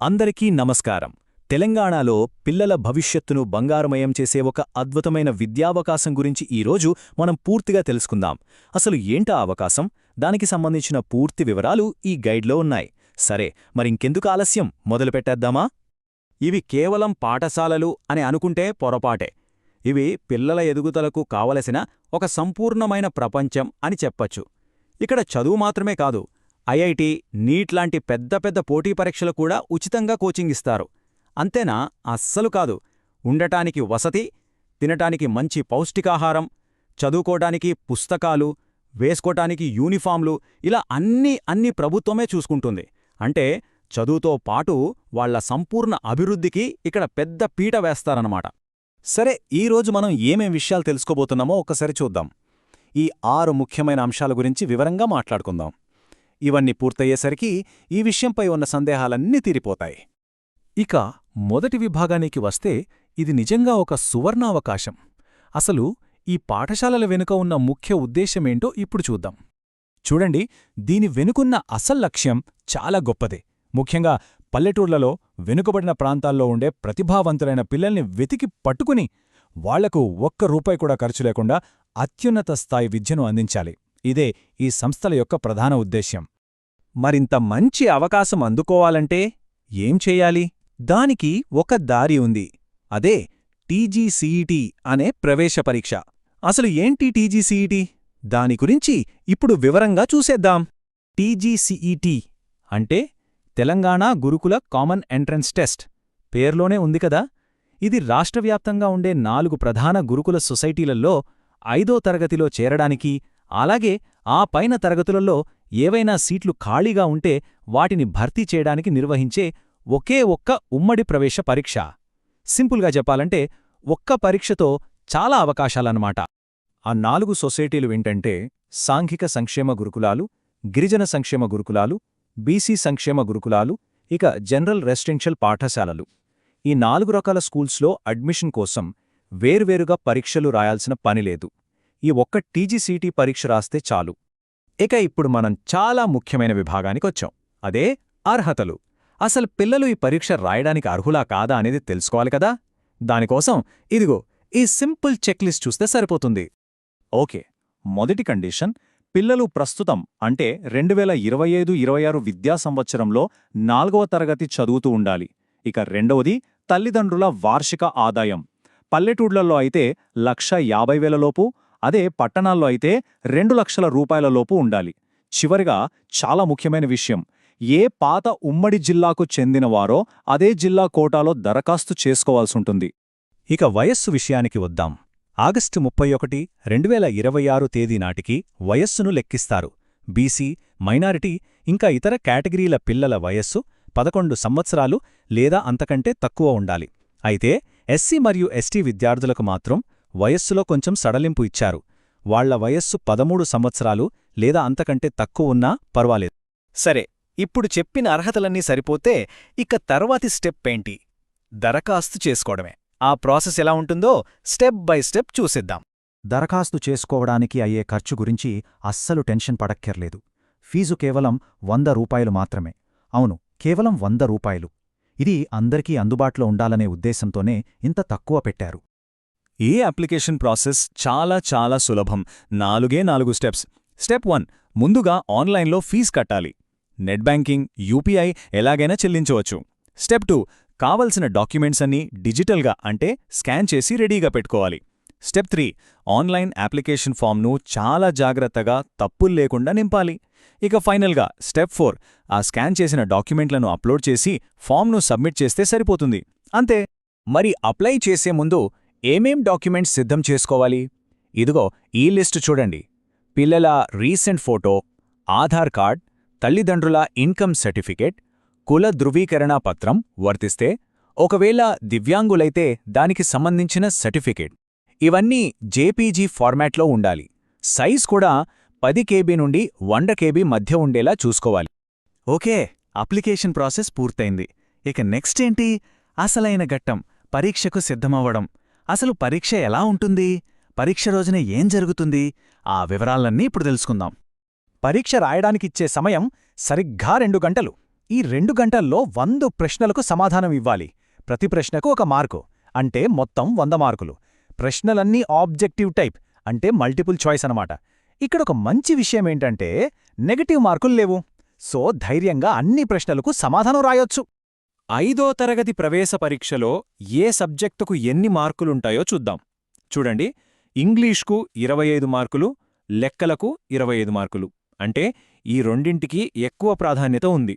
అందరికీ నమస్కారం. తెలంగాణలో పిల్లల భవిష్యత్తును బంగారమయం చేసే ఒక అద్భుతమైన విద్యావకాశం గురించి ఈరోజు మనం పూర్తిగా తెలుసుకుందాం. అసలు ఏంటా అవకాశం? దానికి సంబంధించిన పూర్తి వివరాలు ఈ గైడ్లో ఉన్నాయి. సరే మరింకెందుకు ఆలస్యం? మొదలుపెట్టేద్దామా ఇవి కేవలం పాఠశాలలు అని అనుకుంటే పొరపాటే. ఇవి పిల్లల ఎదుగుదలకు కావలసిన ఒక సంపూర్ణమైన ప్రపంచం అని చెప్పచ్చు. ఇక్కడ చదువు మాత్రమే కాదు ఐఐటి నీట్ లాంటి పెద్ద పెద్ద పోటీ పరీక్షలు కూడా ఉచితంగా కోచింగ్ ఇస్తారు. అంతేనా? అస్సలు కాదు. ఉండటానికి వసతి తినటానికి మంచి పౌష్టికాహారం చదువుకోటానికి పుస్తకాలు వేసుకోటానికి యూనిఫామ్లు ఇలా అన్నీ అన్ని ప్రభుత్వమే చూసుకుంటుంది. అంటే చదువుతో పాటు వాళ్ళ సంపూర్ణ అభివృద్ధికి ఇక్కడ పెద్ద పీట వేస్తారన్నమాట. సరే ఈరోజు మనం ఏమేం విషయాలు తెలుసుకోబోతున్నామో ఒక్కసారి చూద్దాం. ఈ ఆరు ముఖ్యమైన అంశాల గురించి వివరంగా మాట్లాడుకుందాం. ఇవన్నీ పూర్తయ్యేసరికి ఈ విషయంపై ఉన్న సందేహాలన్నీ తీరిపోతాయి. ఇక మొదటి విభాగానికి వస్తే ఇది నిజంగా ఒక సువర్ణావకాశం. అసలు ఈ పాఠశాలల వెనుక ఉన్న ముఖ్య ఉద్దేశమేంటో ఇప్పుడు చూద్దాం. చూడండి దీని వెనుకున్న అసల్ లక్ష్యం చాలా గొప్పదే. ముఖ్యంగా పల్లెటూర్లలో వెనుకబడిన ప్రాంతాల్లో ఉండే ప్రతిభావంతులైన పిల్లల్ని వెతికి పట్టుకుని వాళ్ళకు ఒక్క రూపాయి కూడా ఖర్చు లేకుండా అత్యున్నత స్థాయి విద్యను అందించాలి. ఇదే ఈ సంస్థల యొక్క ప్రధాన ఉద్దేశ్యం. మరింత మంచి అవకాశం అందుకోవాలంటే ఏం చేయాలి? దానికి ఒక దారి ఉంది. అదే టీజీసీఈటీ అనే ప్రవేశ పరీక్ష. అసలు ఏంటి టీజీసీఈటీ దాని గురించి ఇప్పుడు వివరంగా చూసేద్దాం. టీజీసీఈటీ అంటే తెలంగాణ గురుకుల కామన్ ఎంట్రన్స్ టెస్ట్. పేర్లోనే ఉంది కదా? ఇది రాష్ట్రవ్యాప్తంగా ఉండే నాలుగు ప్రధాన గురుకుల సొసైటీలలో ఐదో తరగతిలో చేరడానికి అలాగే ఆ పైన తరగతులలో ఏవైనా సీట్లు ఖాళీగా ఉంటే వాటిని భర్తీ చేయడానికి నిర్వహించే ఒకే ఒక్క ఉమ్మడి ప్రవేశ పరీక్ష. సింపుల్గా చెప్పాలంటే ఒక్క పరీక్షతో చాలా అవకాశాలన్నమాట. ఆ నాలుగు సొసైటీలు ఏంటంటే సాంఘిక సంక్షేమ గురుకులాలు గిరిజన సంక్షేమ గురుకులాలు బీసీ సంక్షేమ గురుకులాలు ఇక జనరల్ రెసిడెన్షియల్ పాఠశాలలు. ఈ నాలుగు రకాల స్కూల్స్లో అడ్మిషన్ కోసం వేర్వేరుగా పరీక్షలు రాయాల్సిన పనిలేదు ఈ ఒక్క టీజీసీటీ పరీక్ష రాస్తే చాలు. ఇక ఇప్పుడు మనం చాలా ముఖ్యమైన విభాగానికొచ్చాం. అదే అర్హతలు. అసలు పిల్లలు ఈ పరీక్ష రాయడానికి అర్హులా కాదా అనేది తెలుసుకోవాలి కదా? దానికోసం ఇదిగో ఈ సింపుల్ చెక్లిస్ట్ చూస్తే సరిపోతుంది. ఓకే మొదటి కండిషన్ పిల్లలు ప్రస్తుతం అంటే రెండు వేల ఇరవై ఐదు ఇరవై ఆరు విద్యా సంవత్సరంలో నాలుగవ తరగతి చదువుతూ ఉండాలి. ఇక రెండవది తల్లిదండ్రుల వార్షిక ఆదాయం. పల్లెటూళ్ళలో అయితే లక్ష యాభై వేలలోపు అదే పట్టణాల్లో అయితే రెండు లక్షల రూపాయలలోపు ఉండాలి. చివరిగా చాలా ముఖ్యమైన విషయం. ఏ పాత ఉమ్మడి జిల్లాకు చెందినవారో అదే జిల్లా కోటాలో దరఖాస్తు చేసుకోవాల్సుంటుంది. ఇక వయస్సు విషయానికి వద్దాం. ఆగస్టు ముప్పై ఒకటి రెండువేల ఇరవై ఆరు తేదీ నాటికి వయస్సును లెక్కిస్తారు. బీసీ మైనారిటీ ఇంకా ఇతర కేటగిరీల పిల్లల వయస్సు పదకొండు సంవత్సరాలు లేదా అంతకంటే తక్కువ ఉండాలి. అయితే ఎస్సీ మరియు ఎస్టీ విద్యార్థులకు మాత్రం వయస్సులో కొంచెం సడలింపు ఇచ్చారు. వాళ్ళ వయస్సు పదమూడు సంవత్సరాలు లేదా అంతకంటే తక్కువ ఉన్నా పర్వాలేదు. సరే ఇప్పుడు చెప్పిన అర్హతలన్నీ సరిపోతే ఇక తర్వాతి స్టెప్ ఏంటి? దరఖాస్తు చేసుకోవడమే. ఆ ప్రాసెస్ ఎలా ఉంటుందో స్టెప్ బై స్టెప్ చూసిద్దాం. దరఖాస్తు చేసుకోవడానికి అయ్యే ఖర్చు గురించి అస్సలు టెన్షన్ పడక్కర్లేదు. ఫీజు కేవలం వంద రూపాయలు మాత్రమే. అవును కేవలం వంద రూపాయలు. ఇది అందరికీ అందుబాటులో ఉండాలనే ఉద్దేశంతోనే ఇంత తక్కువ పెట్టారు. ఏ అప్లికేషన్ ప్రాసెస్ చాలా చాలా సులభం. నాలుగే నాలుగు స్టెప్స్. స్టెప్ వన్ ముందుగా ఆన్లైన్లో ఫీజ్ కట్టాలి. నెట్ బ్యాంకింగ్ యూపీఐ ఎలాగైనా చెల్లించవచ్చు. స్టెప్ టూ కావలసిన డాక్యుమెంట్స్ అన్నీ డిజిటల్గా అంటే స్కాన్ చేసి రెడీగా పెట్టుకోవాలి. స్టెప్ త్రీ ఆన్లైన్ అప్లికేషన్ ఫామ్ను చాలా జాగ్రత్తగా తప్పుల్లేకుండా నింపాలి. ఇక ఫైనల్గా స్టెప్ ఫోర్ ఆ స్కాన్ చేసిన డాక్యుమెంట్లను అప్లోడ్ చేసి ఫామ్ను సబ్మిట్ చేస్తే సరిపోతుంది. అంతే. మరి అప్లై చేసే ముందు ఏమేం డాక్యుమెంట్స్ సిద్ధం చేసుకోవాలి? ఇదిగో ఈ లిస్టు చూడండి. పిల్లల రీసెంట్ ఫోటో ఆధార్ కార్డ్ తల్లిదండ్రుల ఇన్కమ్ సర్టిఫికేట్ కుల ధృవీకరణ పత్రం వర్తిస్తే ఒకవేళ దివ్యాంగులైతే దానికి సంబంధించిన సర్టిఫికేట్. ఇవన్నీ జేపీజీ ఫార్మాట్లో ఉండాలి. సైజ్ కూడా పది కేబీ నుండి వంద కేబీ మధ్య ఉండేలా చూసుకోవాలి. ఓకే అప్లికేషన్ ప్రాసెస్ పూర్తయింది. ఇక నెక్స్ట్ ఏంటి? అసలైన ఘట్టం పరీక్షకు సిద్ధమవ్వడం. అసలు పరీక్ష ఎలా ఉంటుంది? పరీక్ష రోజున ఏం జరుగుతుంది? ఆ వివరాలన్నీ ఇప్పుడు తెలుసుకుందాం. పరీక్ష రాయడానికిచ్చే సమయం సరిగ్గా రెండు గంటలు. ఈ రెండు గంటల్లో వంద ప్రశ్నలకు సమాధానం ఇవ్వాలి. ప్రతి ప్రశ్నకు ఒక మార్కు అంటే మొత్తం వంద మార్కులు. ప్రశ్నలన్నీ ఆబ్జెక్టివ్ టైప్ అంటే మల్టిపుల్ చాయిస్ అనమాట ఇక్కడ ఒక మంచి విషయమేంటంటే నెగటివ్ మార్కులు లేవు. సో ధైర్యంగా అన్ని ప్రశ్నలకు సమాధానం రాయొచ్చు. ఐదో తరగతి ప్రవేశ పరీక్షలో ఏ సబ్జెక్టుకు ఎన్ని మార్కులుంటాయో చూద్దాం. చూడండి ఇంగ్లీష్కు ఇరవై ఐదు మార్కులు లెక్కలకు ఇరవై ఐదు మార్కులు. అంటే ఈ రెండింటికి ఎక్కువ ప్రాధాన్యత ఉంది.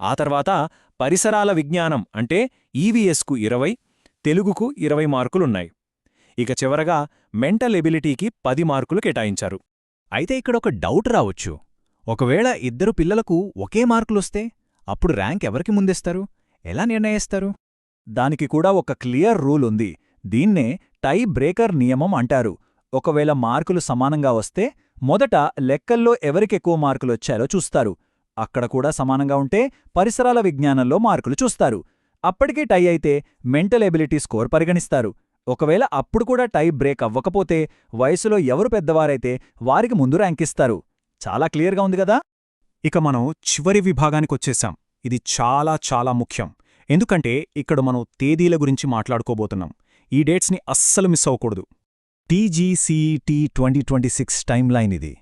ఆ తర్వాత పరిసరాల విజ్ఞానం అంటే ఈవీఎస్కు ఇరవై తెలుగుకు ఇరవై మార్కులున్నాయి. ఇక చివరగా మెంటల్ ఎబిలిటీకి పది మార్కులు కేటాయించారు. అయితే ఇక్కడ ఒక డౌట్ రావచ్చు. ఒకవేళ ఇద్దరు పిల్లలకు ఒకే మార్కులొస్తే అప్పుడు ర్యాంక్ ఎవరికి ముందేస్తారు? ఎలా నిర్ణయిస్తారు? దానికి కూడా ఒక క్లియర్ రూల్ ఉంది. దీన్నే టై బ్రేకర్ నియమం అంటారు. ఒకవేళ మార్కులు సమానంగా వస్తే మొదట లెక్కల్లో ఎవరికెక్కువ మార్కులొచ్చారో చూస్తారు. అక్కడ కూడా సమానంగా ఉంటే పరిసరాల విజ్ఞానంలో మార్కులు చూస్తారు. అప్పటికే టై అయితే మెంటల్ ఎబిలిటీ స్కోర్ పరిగణిస్తారు. ఒకవేళ అప్పుడు కూడా టై బ్రేక్ అవ్వకపోతే వయసులో ఎవరు పెద్దవారైతే వారికి ముందు ర్యాంకిస్తారు చాలా క్లియర్గా ఉంది కదా? ఇక మనం చివరి విభాగానికొచ్చేశాం ఇది చాలా చాలా ముఖ్యం. ఎందుకంటే ఇక్కడ మనం తేదీల గురించి మాట్లాడుకోబోతున్నాం. ఈ డేట్స్ని అస్సలు మిస్ అవ్వకూడదు. TGCET twenty twenty six timeline ఇది.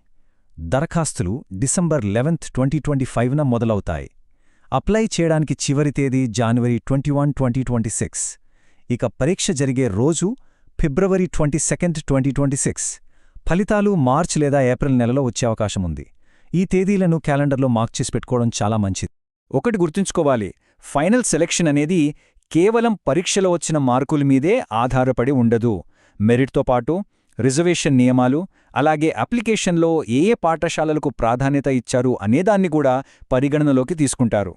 దరఖాస్తులు డిసెంబర్ లెవెన్త్ ట్వంటీ ట్వంటీ ఫైవ్న మొదలవుతాయి. అప్లై చేయడానికి చివరి తేదీ జనవరి twenty one twenty twenty six. ఇక పరీక్ష జరిగే రోజు ఫిబ్రవరి twenty second twenty twenty six. ఫలితాలు మార్చ్ లేదా ఏప్రిల్ నెలలో వచ్చే అవకాశం ఉంది. ఈ తేదీలను క్యాలెండర్లో మార్క్ చేసి పెట్టుకోవడం చాలా మంచిది. ఒకటి గుర్తుంచుకోవాలి. ఫైనల్ సెలెక్షన్ అనేది కేవలం పరీక్షలో వచ్చిన మార్కుల మీదే ఆధారపడి ఉండదు. మెరిట్తో పాటు రిజర్వేషన్ నియమాలు అలాగే అప్లికేషన్లో ఏ ఏ పాఠశాలలకు ప్రాధాన్యత ఇచ్చారు అనేదాన్ని కూడా పరిగణనలోకి తీసుకుంటారు.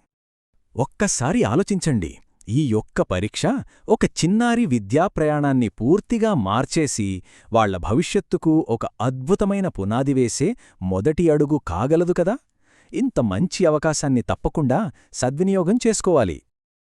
ఒక్కసారి ఆలోచించండి. ఈ యొక్క పరీక్ష ఒక చిన్నారి విద్యా ప్రయాణాన్ని పూర్తిగా మార్చేసి వాళ్ళ భవిష్యత్తుకు ఒక అద్భుతమైన పునాది వేసే మొదటి అడుగు కాగలదు కదా? ఇంత మంచి అవకాశాన్ని తప్పకుండా సద్వినియోగం చేసుకోవాలి.